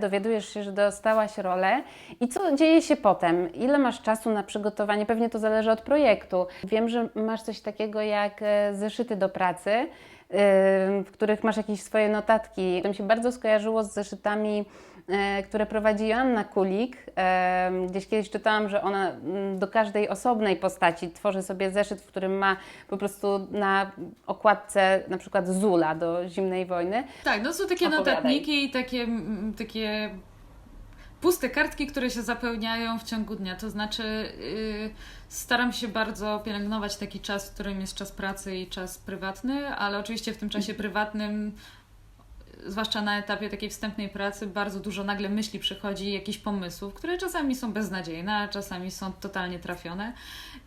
Dowiadujesz się, że dostałaś rolę i co dzieje się potem? Ile masz czasu na przygotowanie? Pewnie to zależy od projektu. Wiem, że masz coś takiego jak e, zeszyty do pracy, e, w których masz jakieś swoje notatki. To mi się bardzo skojarzyło z zeszytami, które prowadzi Joanna Kulik. E, Gdzieś kiedyś czytałam, że ona mm, do każdej osobnej postaci tworzy sobie zeszyt, w którym ma po prostu na okładce na przykład Zula do zimnej wojny. Tak, no są takie Opowiadaj. notatniki i takie, mm, takie puste kartki, które się zapełniają w ciągu dnia. To znaczy, yy, staram się bardzo pielęgnować taki czas, w którym jest czas pracy i czas prywatny, ale oczywiście w tym czasie prywatnym, zwłaszcza na etapie takiej wstępnej pracy, bardzo dużo nagle myśli przychodzi, jakichś pomysłów, które czasami są beznadziejne, a czasami są totalnie trafione.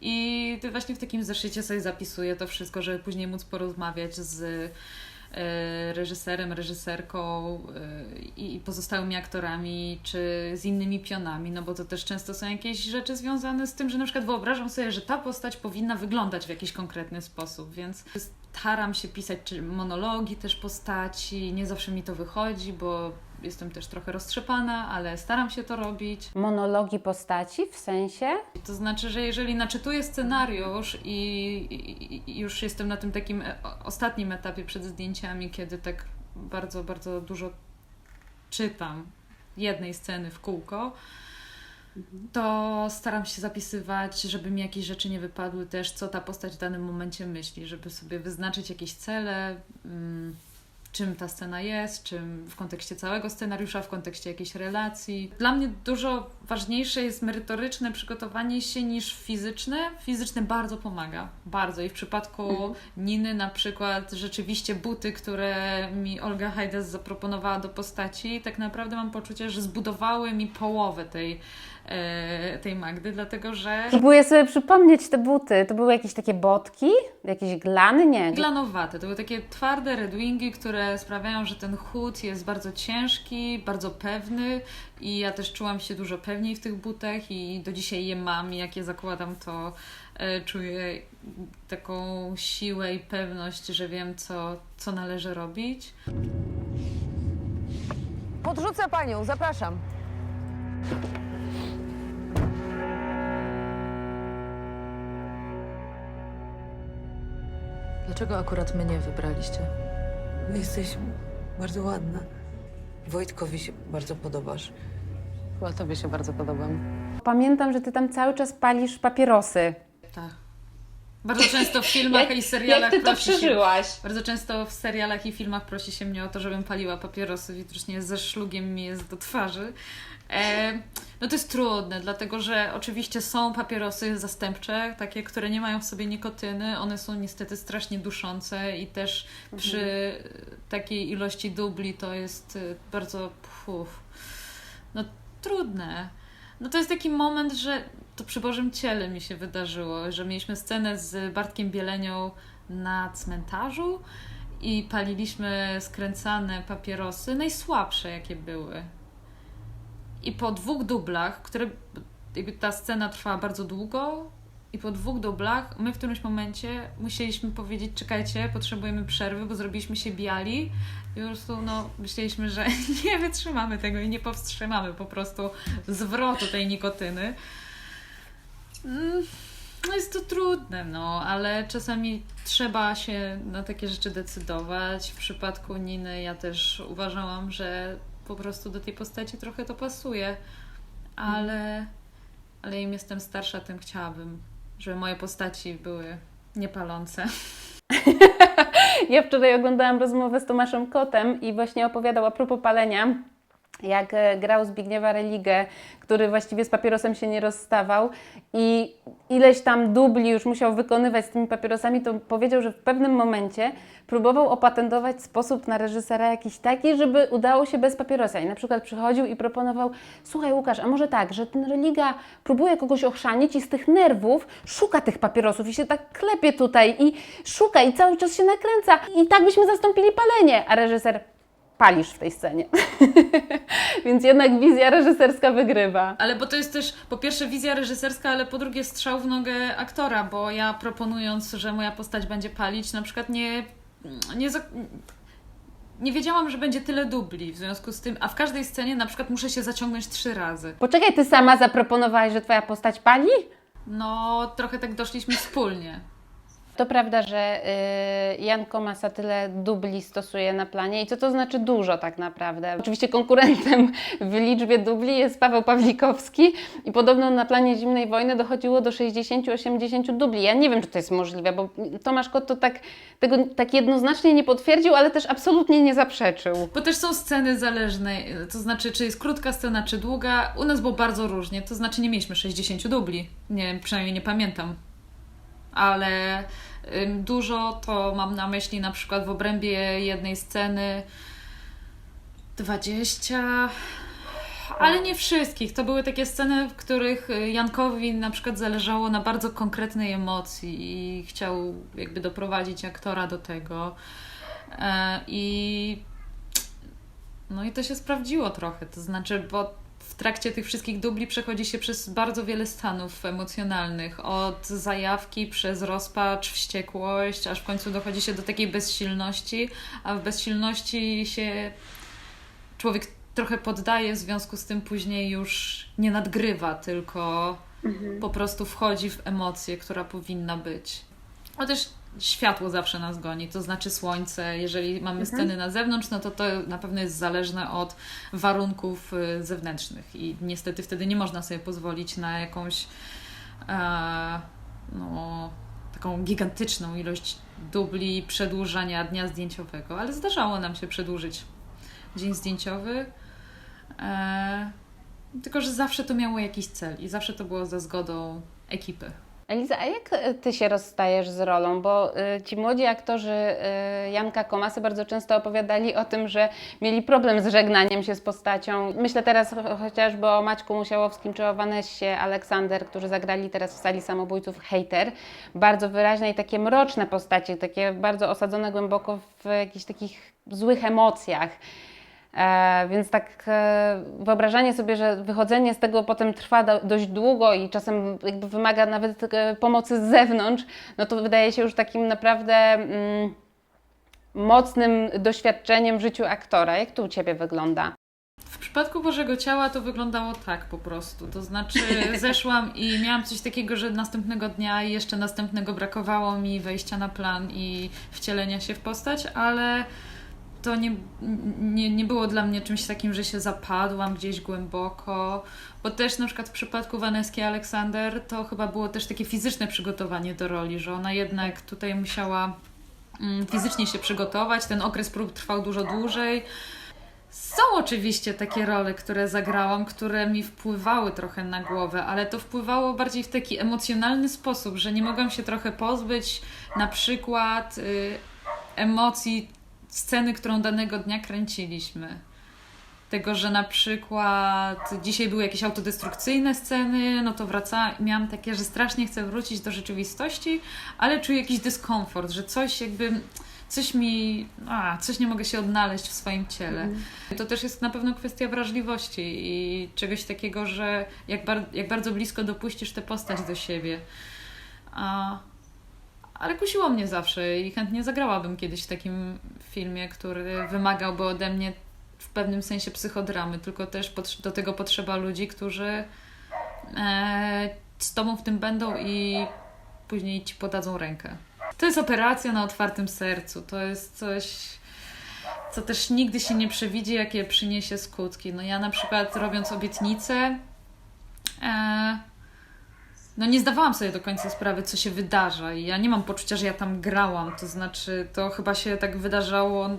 I ty właśnie w takim zeszycie sobie zapisuję to wszystko, żeby później móc porozmawiać z e, reżyserem, reżyserką e, i pozostałymi aktorami, czy z innymi pionami, no bo to też często są jakieś rzeczy związane z tym, że na przykład wyobrażam sobie, że ta postać powinna wyglądać w jakiś konkretny sposób, więc staram się pisać czy monologi też postaci, nie zawsze mi to wychodzi, bo jestem też trochę roztrzepana, ale staram się to robić. Monologi postaci w sensie? To znaczy, że jeżeli naczytuję scenariusz i, i, i już jestem na tym takim e, ostatnim etapie przed zdjęciami, kiedy tak bardzo, bardzo dużo czytam jednej sceny w kółko, to staram się zapisywać, żeby mi jakieś rzeczy nie wypadły też, co ta postać w danym momencie myśli, żeby sobie wyznaczyć jakieś cele, mm, czym ta scena jest, czym w kontekście całego scenariusza, w kontekście jakiejś relacji. Dla mnie dużo ważniejsze jest merytoryczne przygotowanie się niż fizyczne. Fizyczne bardzo pomaga, bardzo. I w przypadku Niny na przykład rzeczywiście buty, które mi Olga Hajdes zaproponowała do postaci, tak naprawdę mam poczucie, że zbudowały mi połowę tej, e, tej Magdy, dlatego że Próbuję sobie przypomnieć te buty. To były jakieś takie botki? Jakieś glany? Nie. Glanowate. To były takie twarde redwingi, które sprawiają, że ten chód jest bardzo ciężki, bardzo pewny i ja też czułam się dużo pewniej w tych butach i do dzisiaj je mam i jak je zakładam, to e, czuję taką siłę i pewność, że wiem, co, co należy robić. Podrzucę panią, zapraszam. Dlaczego akurat mnie wybraliście? Jesteś bardzo ładna. Wojtkowi się bardzo podobasz. Chyba tobie się bardzo podobam. Pamiętam, że ty tam cały czas palisz papierosy. Tak. Bardzo często w filmach i serialach jak ty to prosi się, przeżyłaś? Bardzo często w serialach i filmach prosi się mnie o to, żebym paliła papierosy, widocznie ze szlugiem mi jest do twarzy. E, no to jest trudne, dlatego że oczywiście są papierosy zastępcze, takie, które nie mają w sobie nikotyny. One są niestety strasznie duszące i też przy takiej ilości dubli to jest y, bardzo puf, no trudne. No to jest taki moment, że to przy Bożym Ciele mi się wydarzyło, że mieliśmy scenę z Bartkiem Bielenią na cmentarzu i paliliśmy skręcane papierosy, najsłabsze jakie były. I po dwóch dublach, które jakby ta scena trwała bardzo długo, i po dwóch dublach my w którymś momencie musieliśmy powiedzieć: Czekajcie, potrzebujemy przerwy, bo zrobiliśmy się biali. I po prostu no, myśleliśmy, że nie wytrzymamy tego i nie powstrzymamy po prostu zwrotu tej nikotyny. Mm, No jest to trudne, no, ale czasami trzeba się na takie rzeczy decydować. W przypadku Niny ja też uważałam, że po prostu do tej postaci trochę to pasuje, ale, ale im jestem starsza, tym chciałabym, żeby moje postaci były niepalące. Ja wczoraj oglądałam rozmowę z Tomaszem Kotem i właśnie opowiadał a propos palenia, jak e, grał Zbigniewa Religę, który właściwie z papierosem się nie rozstawał i ileś tam dubli już musiał wykonywać z tymi papierosami, to powiedział, że w pewnym momencie próbował opatentować sposób na reżysera jakiś taki, żeby udało się bez papierosa. I na przykład przychodził i proponował, słuchaj Łukasz, a może tak, że ten Religa próbuje kogoś ochrzanić i z tych nerwów szuka tych papierosów i się tak klepie tutaj i szuka i cały czas się nakręca i tak byśmy zastąpili palenie, a reżyser palisz w tej scenie. Więc jednak wizja reżyserska wygrywa. Ale bo to jest też po pierwsze wizja reżyserska, ale po drugie strzał w nogę aktora, bo ja proponując, że moja postać będzie palić, na przykład nie, nie, nie wiedziałam, że będzie tyle dubli w związku z tym, a w każdej scenie na przykład muszę się zaciągnąć trzy razy. Poczekaj, ty sama zaproponowałaś, że twoja postać pali? No, trochę tak doszliśmy wspólnie. To prawda, że y, Jan Komasa tyle dubli stosuje na planie i co to znaczy dużo tak naprawdę. Oczywiście konkurentem w liczbie dubli jest Paweł Pawlikowski i podobno na planie Zimnej Wojny dochodziło do 60-80 dubli. Ja nie wiem, czy to jest możliwe, bo Tomasz Kot to tak, tego tak jednoznacznie nie potwierdził, ale też absolutnie nie zaprzeczył. Bo też są sceny zależne, to znaczy, czy jest krótka scena, czy długa. U nas było bardzo różnie, to znaczy nie mieliśmy 60 dubli. Nie, przynajmniej nie pamiętam. Ale dużo to mam na myśli na przykład w obrębie jednej sceny 20. Ale nie wszystkich. To były takie sceny, w których y, Jankowi na przykład zależało na bardzo konkretnej emocji i chciał jakby doprowadzić aktora do tego. E, I no i to się sprawdziło trochę, to znaczy, bo w trakcie tych wszystkich dubli przechodzi się przez bardzo wiele stanów emocjonalnych, od zajawki przez rozpacz, wściekłość, aż w końcu dochodzi się do takiej bezsilności, a w bezsilności się człowiek trochę poddaje, w związku z tym później już nie nadgrywa, tylko po prostu wchodzi w emocję, która powinna być. A też światło zawsze nas goni, to znaczy słońce. Jeżeli mamy sceny na zewnątrz, no to to na pewno jest zależne od warunków y, zewnętrznych i niestety wtedy nie można sobie pozwolić na jakąś e, no, taką gigantyczną ilość dubli przedłużania dnia zdjęciowego, ale zdarzało nam się przedłużyć dzień zdjęciowy. E, tylko, że zawsze to miało jakiś cel i zawsze to było za zgodą ekipy. Eliza, a jak y, ty się rozstajesz z rolą? Bo y, ci młodzi aktorzy y, Janka Komasy bardzo często opowiadali o tym, że mieli problem z żegnaniem się z postacią. Myślę teraz cho- chociażby o Maćku Musiałowskim czy o Vanessie Aleksander, którzy zagrali teraz w sali samobójców Hater. Bardzo wyraźne i takie mroczne postacie, takie bardzo osadzone głęboko w jakichś takich złych emocjach. E, więc tak e, wyobrażanie sobie, że wychodzenie z tego potem trwa do, dość długo i czasem jakby wymaga nawet e, pomocy z zewnątrz, no to wydaje się już takim naprawdę mm, mocnym doświadczeniem w życiu aktora. Jak to u Ciebie wygląda? W przypadku Bożego Ciała to wyglądało tak po prostu. To znaczy, zeszłam i miałam coś takiego, że następnego dnia i jeszcze następnego brakowało mi wejścia na plan i wcielenia się w postać, ale to nie, nie, nie było dla mnie czymś takim, że się zapadłam gdzieś głęboko. Bo też na przykład w przypadku Waneski Aleksander to chyba było też takie fizyczne przygotowanie do roli, że ona jednak tutaj musiała mm, fizycznie się przygotować. Ten okres prób trwał dużo dłużej. Są oczywiście takie role, które zagrałam, które mi wpływały trochę na głowę, ale to wpływało bardziej w taki emocjonalny sposób, że nie mogłam się trochę pozbyć na przykład y, emocji sceny, którą danego dnia kręciliśmy. Tego, że na przykład dzisiaj były jakieś autodestrukcyjne sceny, no to wracałam miałam takie, że strasznie chcę wrócić do rzeczywistości, ale czuję jakiś dyskomfort, że coś jakby, coś mi, a, coś nie mogę się odnaleźć w swoim ciele. To też jest na pewno kwestia wrażliwości i czegoś takiego, że jak, bar- jak bardzo blisko dopuścisz tę postać do siebie. A, ale kusiło mnie zawsze i chętnie zagrałabym kiedyś w takim filmie, który wymagałby ode mnie w pewnym sensie psychodramy, tylko też do tego potrzeba ludzi, którzy e, z tobą w tym będą i później ci podadzą rękę. To jest operacja na otwartym sercu. To jest coś, co też nigdy się nie przewidzi, jakie przyniesie skutki. No ja na przykład robiąc obietnicę, e, no nie zdawałam sobie do końca sprawy, co się wydarza i ja nie mam poczucia, że ja tam grałam, to znaczy to chyba się tak wydarzało,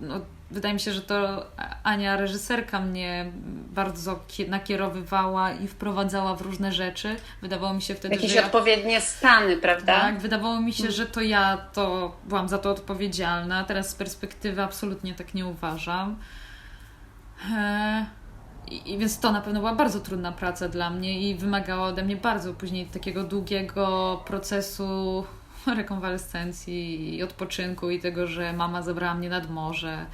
no, wydaje mi się, że to Ania, reżyserka mnie bardzo kie- nakierowywała i wprowadzała w różne rzeczy. Wydawało mi się wtedy, Jakieś że ja... odpowiednie stany, prawda? Tak, wydawało mi się, że to ja to byłam za to odpowiedzialna. Teraz z perspektywy absolutnie tak nie uważam. E, I, I więc to na pewno była bardzo trudna praca dla mnie i wymagała ode mnie bardzo później takiego długiego procesu rekonwalescencji i odpoczynku i tego, że mama zabrała mnie nad morze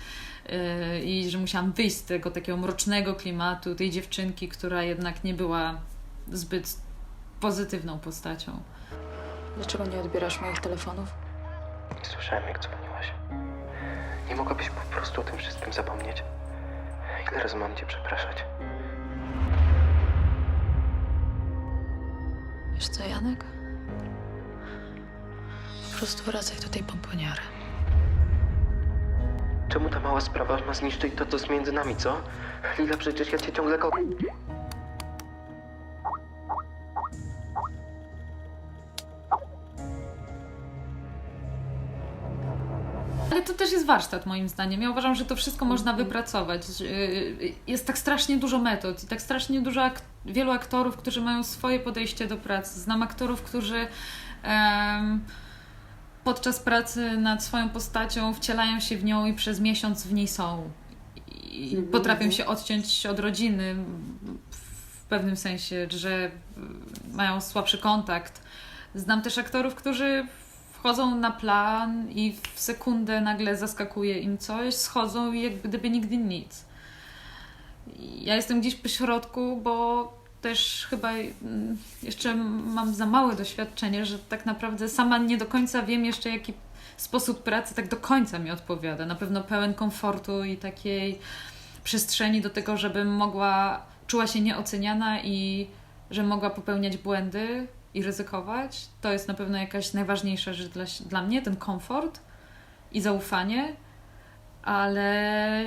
e, i że musiałam wyjść z tego takiego mrocznego klimatu tej dziewczynki, która jednak nie była zbyt pozytywną postacią. Dlaczego nie odbierasz moich telefonów? Nie słyszałem, jak dzwoniłaś. Nie mogłabyś po prostu o tym wszystkim zapomnieć? Ile razy mam cię przepraszać? Wiesz co, Janek? Po prostu wracaj do tej pomponiary. Czemu ta mała sprawa ma zniszczyć to, co jest między nami, co? Lila, przecież ja cię ciągle ko... Ale to też jest warsztat moim zdaniem. Ja uważam, że to wszystko można wypracować. Yy, Jest tak strasznie dużo metod i tak strasznie dużo ak- wielu aktorów, którzy mają swoje podejście do pracy. Znam aktorów, którzy em, podczas pracy nad swoją postacią wcielają się w nią i przez miesiąc w niej są. I potrafią się odciąć od rodziny w pewnym sensie, że y, mają słabszy kontakt. Znam też aktorów, którzy wchodzą na plan i w sekundę nagle zaskakuje im coś, schodzą i jak gdyby nigdy nic. Ja jestem gdzieś po środku, bo też chyba mm, jeszcze mam za małe doświadczenie, że tak naprawdę sama nie do końca wiem jeszcze, jaki sposób pracy tak do końca mi odpowiada. Na pewno pełen komfortu i takiej przestrzeni do tego, żebym mogła, czuła się nieoceniana i że mogła popełniać błędy i ryzykować. To jest na pewno jakaś najważniejsza rzecz dla, dla mnie, ten komfort i zaufanie, ale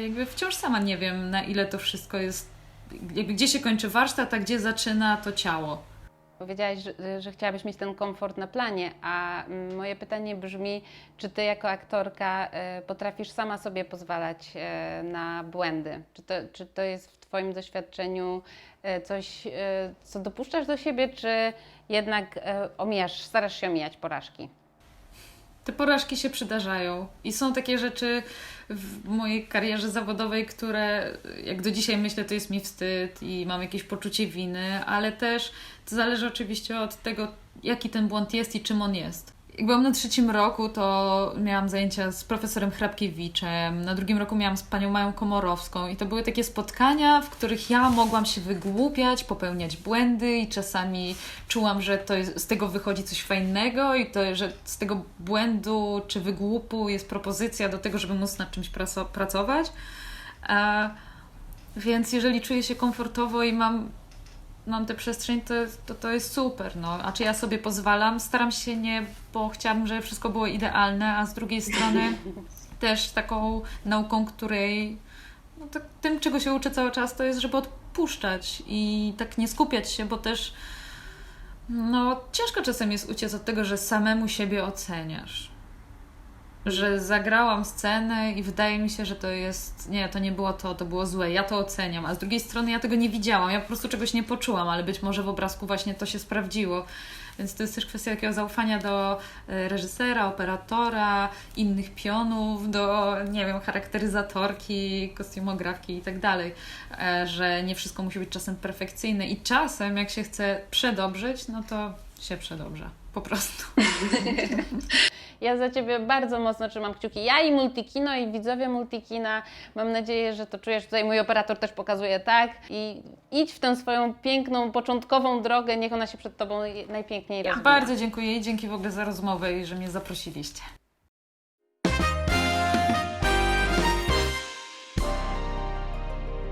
jakby wciąż sama nie wiem, na ile to wszystko jest, jakby gdzie się kończy warsztat, a gdzie zaczyna to ciało. Powiedziałaś, że, że chciałabyś mieć ten komfort na planie, a mm, moje pytanie brzmi, czy ty jako aktorka e, potrafisz sama sobie pozwalać e, na błędy? Czy to, czy to jest twoim doświadczeniu e, coś, e, co dopuszczasz do siebie, czy jednak e, omijasz, starasz się omijać porażki? Te porażki się przydarzają i są takie rzeczy w mojej karierze zawodowej, które jak do dzisiaj myślę, to jest mi wstyd i mam jakieś poczucie winy, ale też to zależy oczywiście od tego, jaki ten błąd jest i czym on jest. Jak byłam na trzecim roku, to miałam zajęcia z profesorem Hrabkiewiczem, na drugim roku miałam z panią Mają Komorowską i to były takie spotkania, w których ja mogłam się wygłupiać, popełniać błędy i czasami czułam, że to jest, z tego wychodzi coś fajnego i to, że z tego błędu czy wygłupu jest propozycja do tego, żeby móc nad czymś pracować. Więc jeżeli czuję się komfortowo i mam mam tę przestrzeń, to, to, to jest super. No. A czy ja sobie pozwalam? Staram się nie, bo chciałabym, żeby wszystko było idealne, a z drugiej strony też taką nauką, której no, tak, tym, czego się uczę cały czas, to jest, żeby odpuszczać i tak nie skupiać się, bo też no, ciężko czasem jest uciec od tego, że samemu siebie oceniasz. Że zagrałam scenę i wydaje mi się, że to jest. Nie, to nie było to, to było złe. Ja to oceniam, a z drugiej strony ja tego nie widziałam. Ja po prostu czegoś nie poczułam, ale być może w obrazku właśnie to się sprawdziło. Więc to jest też kwestia takiego zaufania do e, reżysera, operatora, innych pionów, do, nie wiem, charakteryzatorki, kostiumografki i tak dalej. E, Że nie wszystko musi być czasem perfekcyjne i czasem, jak się chce przedobrzyć, no to się przedobrza. Po prostu. Ja za Ciebie bardzo mocno trzymam kciuki. Ja i Multikino, i widzowie Multikina. Mam nadzieję, że to czujesz. Tutaj mój operator też pokazuje tak. I idź w tę swoją piękną, początkową drogę. Niech ona się przed Tobą najpiękniej Ja rozwija. bardzo dziękuję i dzięki w ogóle za rozmowę i że mnie zaprosiliście.